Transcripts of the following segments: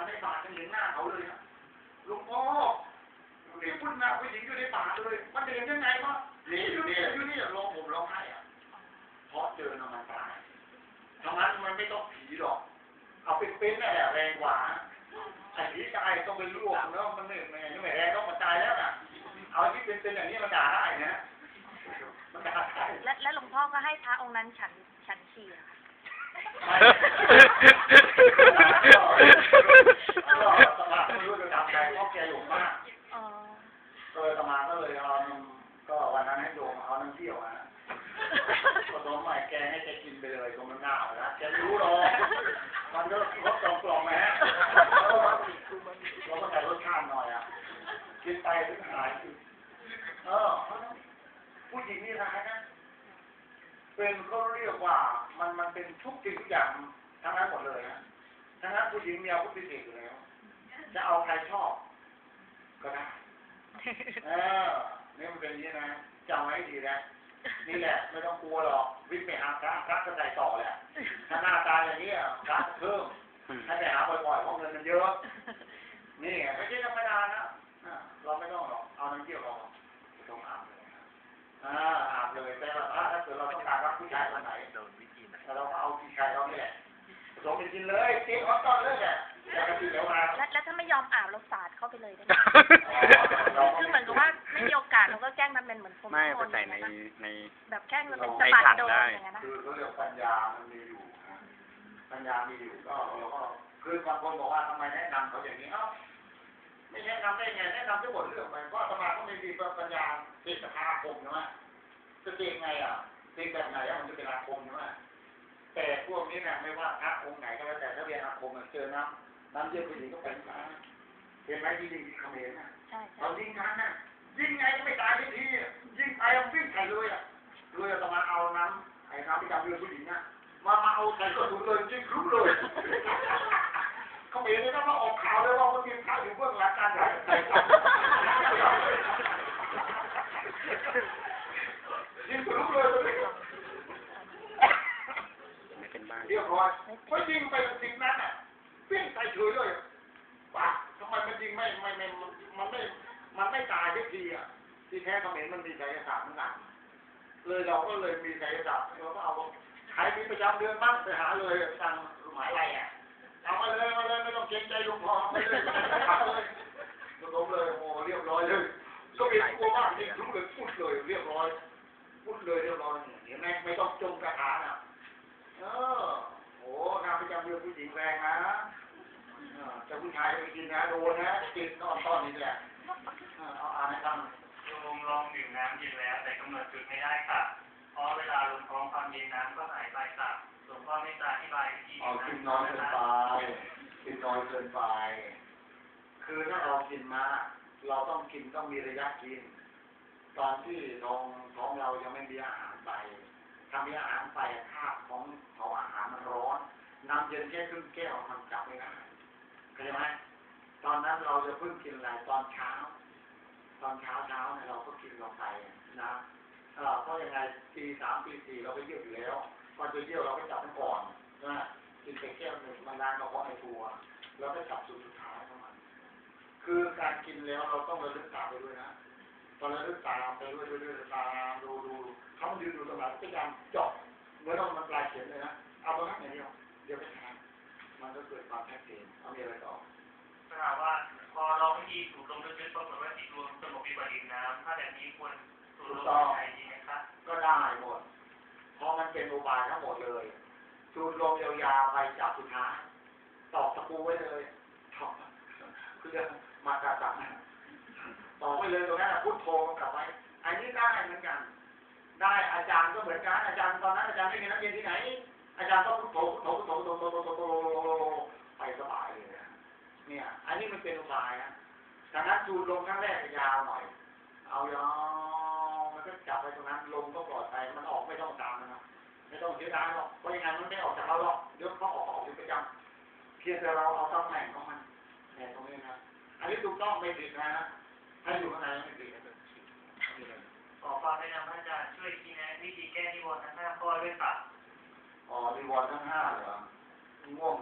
ำในป่าจะเห็นหน้าเขาเลยนะหลวงพ่อนี่พูดหน้าผู้หญิงอยู่ในป่าเลย มันจะเห็นยังไงวะนี่อยู่นี่อยู่นี่ร้องผมร้องไห้อะเพราะเจอน้ำมันตายทำนั้นมันไม่ต้องผีหรอก เอาเป็นเป็นๆนั่นแหละแรงกว่าไอ้ผีตายต้องเป็นลวกเนาะมันไม่ไม่ไม่แรงต้องมันตายแล้วนะเอาที่เป็นเป็นอย่างนี้มันด่าได้นะมันด่าได้และและหลวงพ่อก็ให้พระองค์นั้นฉันฉันฉี่อะค่ะ ก็สมาไม่รู้จะทำไงเพราะแกหลงมาก อ๋อ ก็เลยสมาก็เลยเอานมก็วันนั้นให้โยมเอาน้ำเที่ยวนะผสมใหม่แกให้แกกินไปเลยตรงมันหน้าแล้วแกไม่รู้หรอกมันก็รสกลมกล่อมไหมเราก็ใส่รสชาติหน่อยอะ กินไปถึงหายเออผู้หญิงนี่ร้ายนะ เป็นเขาเรียกว่ามันมันเป็นทุกสิ่งทุกอย่างทั้งนั้นหมดเลยนะทั้งนั้นผู้หญิงมีอาวุธพิเศษอยู่แล้ว จะเอาใครชอบ ก็ได้ เออนี่มันเป็นอย่างนี้นะจำไว้ให้ดีนะนี่แหละไม่ต้องกลัวหรอก วิ่งไปหาพระพระก็ใจต่อแหละถ้าหน้าตาอย่างนี้อะพระเพิ่มให้ไปหาบ่อยๆเพราะเงินมันเยอะ นี่ไงไม่ใช่ธรรมดานะอะ เราไม่ต้องหรอก เอาน้ำเที่ยวเราไม่ต้องอาบเลยนะอ่าอาบเลยแต่ว่าถ้าเกิดเราต้องการรับผู้ชายคนไหนโดนวิธีไหนแต่เราก็เอาผู้ชายเราเนี่ยผสมเป็นกินเลยเจ๊ขอต้อนเลยเนี่ยอย่ากระติเดี๋ยวมาและและถ้าไม่ยอมอาบเราสาดเข้าไปเลยได้ไหมคือเหมือนกับว่าไม่มีโอกาสเราก็แกล้งทำเป็นเหมือนผมไม่โดไปนใส่ในอย่างนั้นนะในแบบแกล้งทำเป็นในสะบัดถังโดนได้อย่างนั้นนะคือเขาเรียกปัญญามันมีอยู่นะปัญญามีอยู่ก็เราก็คือบางคนบอกว่าทำไมแนะนำเขาอย่างนี้เอ้า ไม่แนะนำได้ไงแนะนำทั้งหมดเรื่องไปเพราะอาตมาก็ไม่มีปัญญาเทศนาอาคมใช่ไหมจะเทศไงอะเทศแบบไหนอะมันจะเป็นอาคมใช่ไหมแต่พวกนี้เนี่ยไม่ว่าพระองค์ไหนก็แล้วแต่ถ้าเรียนอาคมอะเจอน้ำน้ำเยี่ยมผู้หญิงก็เป็นพระเห็นไหมที่ยิงเขมรน่ะใช่ใช่เรายิงกันน่ะยิงไงก็ไม่ตายทีทีอะยิงไปมันวิ่งใส่เลยอะเลยอาตมาเอาน้ำไอ้น้ำประจำเรือผู้หญิงน่ะมามาเอาใส่กระสุนเลยยิงคลุ้มเลยเขาเห็นเลยนะว่าออกข่าวเลยว่ามันมีพระอยู่เบื้องหลังการใส่ใส่กันยิงคลุ้มเลยตัวนี้ ไม่เป็นบ้าน เรียบร้อยพอยิงไปสิบนัดอะ วิ่งใส่เฉยเลยป่ะทำไมมันยิงไม่ไม่ไม่มันไม่ มันไม่ตายทุกทีอะ ที่แท้เขมรมันมีไสยศาสตร์เหมือนกันเลยเราก็เลยมีไสยศาสตร์เราก็เอาใครมีประจำเดือนบ้างไปหาเลยทางหมายอะไรอะเอามาเลยมาเลยไม่ต้องเกรงใจลุงพ่อไม่เลยทำเลยลงเลยโอ้เรียบร้อยเลยก็มีกลัวมากนี่รู้เลยพูดเลยเรียบร้อยพูดเลยเรียบร้อยเห็นไหมไม่ต้องจมกระถาน่ะเออโอ้งานประจำเดือนผู้หญิงแรงนะ ผู้ชายไม่กินนะโดนนะติดนอนตอนนี้แหละเออเอาอ่านให้ฟังโยมลองดื่มน้ำเย็นแล้ว แต่กำหนดจุดไม่ได้ค่ะ เพราะเวลาลงท้องความเย็นน้ำก็หายไปค่ะหลวงพ่อไม่ตราอธิบายวิธีเอากินน้อยเกินไปกินน้อยเกินไป คือถ้าเรากินมากเราต้องกินต้องมีระยะกิน ตอนที่ท้องท้องเรายังไม่มีอาหารไปถ้ามีอาหารไปคาบของของอาหารมันร้อนน้ำเย็นแค่ครึ่งแก้วมันจับไม่ได้ เข้าใจไหมตอนนั้นเราจะเพิ่งกินอะไรตอนเช้า ตอนเช้าเช้าเนี่ยเราก็กินลงไปนะเออเพราะยังไงตีสามตีสี่เราไปเยี่ยวอยู่แล้วก่อนจะเยี่ยวเราก็จับมันก่อนนะกินไปแก้วหนึ่งมันล้างกระเพาะในตัวแล้วก็จับสูตรสุดท้ายของมันคือการกินแล้วเราต้องระลึกตามไปด้วยนะตอนระลึกตามไปด้วยด้วยด้วยตามดูดูเขามันยืนดูตรงไหนพยายามเจาะเหมื่อนเรามันปลายเข็มเลยนะเอาตรงนั้นอย่างเดียวเดี๋ยวไม่ทัน มันก็เกิดความแท้เจนเอามีอะไรต่อถ้าหากว่าพอลองวิธีสูดลมลึกๆปรากฏว่าจิตรวมสงบดีกว่าดื่มน้ำถ้าแบบนี้ควรสูดลมหายใจดีไหมคะก็ได้หมดเพราะมันเป็นอุบายทั้งหมดเลยสูดลมยาวๆไปจับสุดท้ายตอกตะปูไว้เลยถอกเพื่อมากระตับตอกไว้เลยตรงนั้นนะพุทโธกำกับไว้อันนี้ได้เหมือนกัน ได้อาจารย์ก็เหมือนกันอาจารย์ตอนนั้นอาจารย์ไม่มีนักเรียนที่ไหน อาจารย์ก็พุทโธพุทโธพุทโธพุทโธพุทโธพุทโธไปสบายเลยนะเนี่ย อันนี้มันเป็นอุบายนะดังนั้นสูดลมครั้งแรกยาวหน่อย เอายาวมันก็จับไปตรงนั้นลมก็ปลอดภัยมันออกไม่ต้องตามมันนะไม่ต้องเสียดายหรอกเพราะยังไงมันไม่ออกจากเราหรอกเดี๋ยวเขาออกออกเป็นประจำเพียงแต่เราเอาตำแหน่งของมันแหน่ตรงนี้นะอันนี้ถูกต้องไม่ผิดนะถ้าอยู่ข้างในไม่ผิดนะขอความแนะนำพระอาจารย์ช่วยชี้แนะวิธีแก้นิวรณ์ทั้งห้าข้อด้วยค่ะ อ๋อรีวอร์ดทั้งห้าเหรอง่วง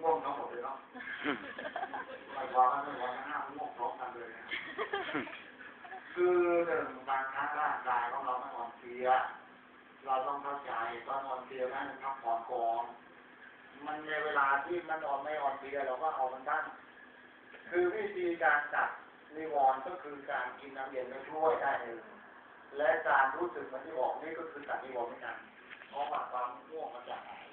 ง่วงทั้งหมดเลยเนาะไม่ว่ากันไม่ว่ากันห้ามง่วงพร้อมกันเลยนะคือหนึ่งบางครั้งร่างกายของเราไม่อ่อนเพลียเราต้องเข้าใจตอนอ่อนเพลียนั้นพักผ่อนก่อนมันในเวลาที่มันอ่อนไม่อ่อนเพลียเราก็เอามันตั้งคือวิธีการจัดนิวรณ์ก็คือการกินน้ำเย็นไม่ช่วยได้หนึ่งและการรู้สึกมันที่ออกนี่ก็คือตัดนิวรณ์เหมือนกัน เพราะว่าความง่วงมันจะหาย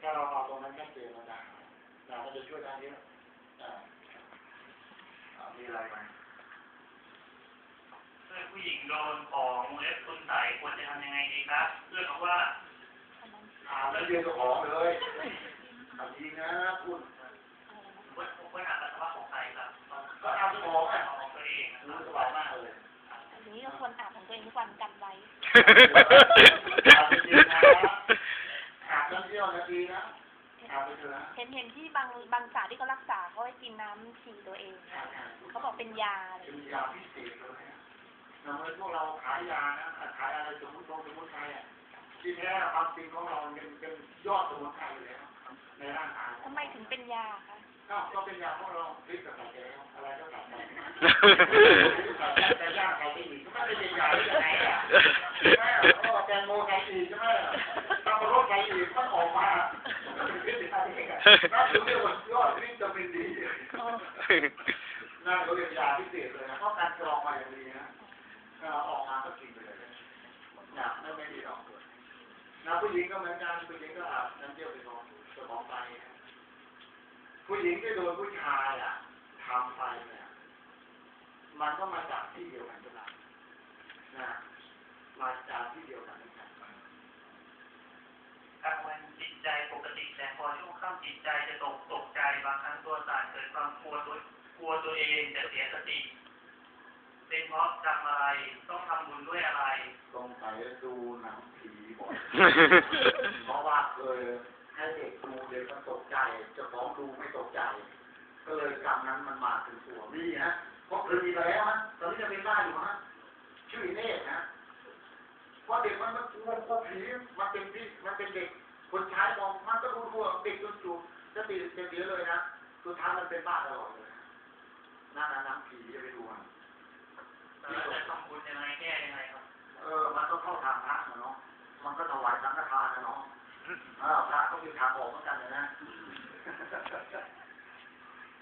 ถ้าเราเอาตรงนั้นแค่เจนมันจะหายนะมันจะช่วยได้เยอะอ่ามีอะไรไหมเพื่อผู้หญิงโดนของเล็บคุณใส่ควรจะทำยังไงดีครับเพื่อนบอกว่าอาบแล้วเรียนเจ้าของเลยทำจริงนะคุณผมว่าผมว่าอาจจะว่าของใครครับก็เอาของอะของตัวเองรู้สบายมากเลยอันนี้ควรอาบของตัวเองทุกวันกันไว้ ฉี่ตัวเองนะเขาบอกเป็นยาอะไรเป็นยาพิเศษเลยนะเราเมื่อพวกเราขายยานะขายอะไรสมุนไพรสมุนไพรอะที่แท้ความจริงของเราเป็นเป็นยอดสมุนไพรอยู่แล้วในร่างกายทำไมถึงเป็นยาคะก็ก็เป็นยาพวกเราพริกกับใส่แก้วอะไรก็ใส่ไปแต่ย่างใส่ไปอีกก็ไม่ได้เป็นยาได้ยังไงอะใช่ไหมก็แตงโมใส่อีกใช่ไหมตำรวจใส่อีกมันออกมาเป็นพิษอะไรกันนั่นคือเรียกว่ายอดวิตามินดีอ๋อ นั่นเขาเรียกยาพิเศษเลยนะเพราะการกรองมาอย่างดีนะออกมาก็กินไปเลยนะไม่ไม่ดีหรอกนะผู้หญิงก็เหมือนกันผู้หญิงก็อาบน้ำเยี่ยวไปนอนสมองไปนะผู้หญิงที่โดนผู้ชายอะทำไปเนี่ย มันก็มาจากที่เดียวกันทุกอย่างนะมาจากที่เดียวกันทุกอย่างกลางวันจิตใจปกติแต่พอช่วงค่ำจิตใจจะตก ตัวเองจะเสียสติ เป็นเพราะทำอะไร ต้องทำบุญด้วยอะไรสงสัยดูหนังผีบ่อยเพราะว่าเคยให้เด็กดูเด็กมันตกใจเจะของดูไม่ตกใจ ก็เลยกรรมนั้นมันมาถึงตัวนี่ฮะเพราะเคยมีมาแล้วฮะตอนนี้จะเป็นบ้าอยู่ฮะชื่อเนธนะเพราะเด็กมันมันกลัวกลัวผีมันเป็นพี่มันเป็นเด็ก คนใช้มองมันก็รู้ตัวเด็กจนจูจะตีเสียเลยนะสุดท้ายมันเป็นบ้าตลอดเลย นั่นนะหนังผีจะไปดูฮะแล้วจะทำบุญยังไงแก้ยังไงครับ เออ มันก็เข้าทางพระนะเนาะ มันก็ถวายสังฆทานนะเนาะเออพระก็มีทางออกเหมือนกันเลยนะ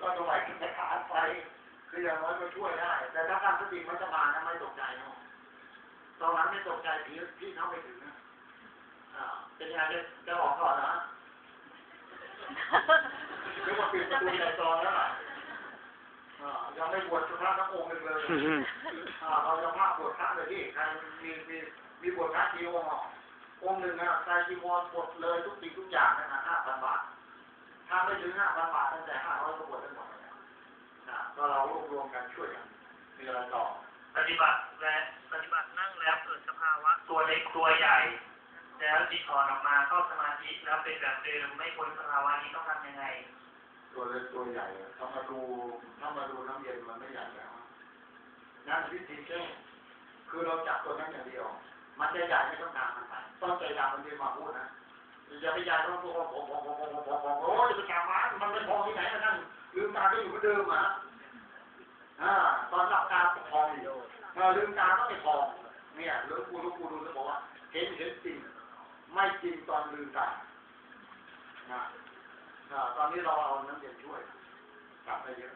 ก็ถวายสังฆทานไปคืออย่างน้อยก็ช่วยได้ แต่ถ้าการสติมันจะมานะไม่ตกใจเนาะตอนนั้นไม่ตกใจพี่พี่เข้าไปถึงนะอ่าเป็นยังไงจะจะออกก่อนนะเรียกว่าปิดประตูในซอยแล้วล่ะอ่า ยังไม่บวชสุภาพทั้งองค์หนึ่งเลยอ่าเราจะภาพบวชพระเลยที่ใครมีมีมีบวชพระกี่องค์อะองค์หนึ่งนะใครจีวรบวชเลยทุกสิ่งทุกอย่างนะห้าพันบาท ถ้าไม่ถึงห้าพันบาทตั้งแต่ห้าร้อยก็บวชได้หมดเลยนะนะก็เรารวบรวมกันช่วยกันมีอะไรต่อ ปฏิบัติและปฏิบัตินั่งแล้วเกิดสภาวะตัวเล็กตัวใหญ่ แล้วจิตถอนออกมาเข้าสมาธิแล้วเป็นแบบเดิมไม่พ้นสภาวะนี้ต้องทำยังไง ตัวเล็กตัวใหญ่ถ้ามาดูถ้ามาดูน้ำเย็นมันไม่ใหญ่แล้วนั่นวิธีแก้คือเราจับตัวนั้นอย่างเดียว มันจะใหญ่ไม่ต้องตามมันไปต้องใจดำมันเดียมาพูดนะอย่าไปใหญ่ต้องตัวผมผมผมผมผมผมผมโอ้ยจะไปจับมันมันไม่พอที่ไหนมานั่งลืมตาก็อยู่เหมือนเดิมอะอ่าตอนหลับตาก็พองอยู่ลืมตาก็ไม่พองเนี่ยหลวงปู่หลวงปู่ดูแล้วบอกว่าเห็นเห็นจริงไม่จริงตอนลืมตานะ ตอนนี้เราเอาน้ำเย็นช่วยกลับไปเยอะ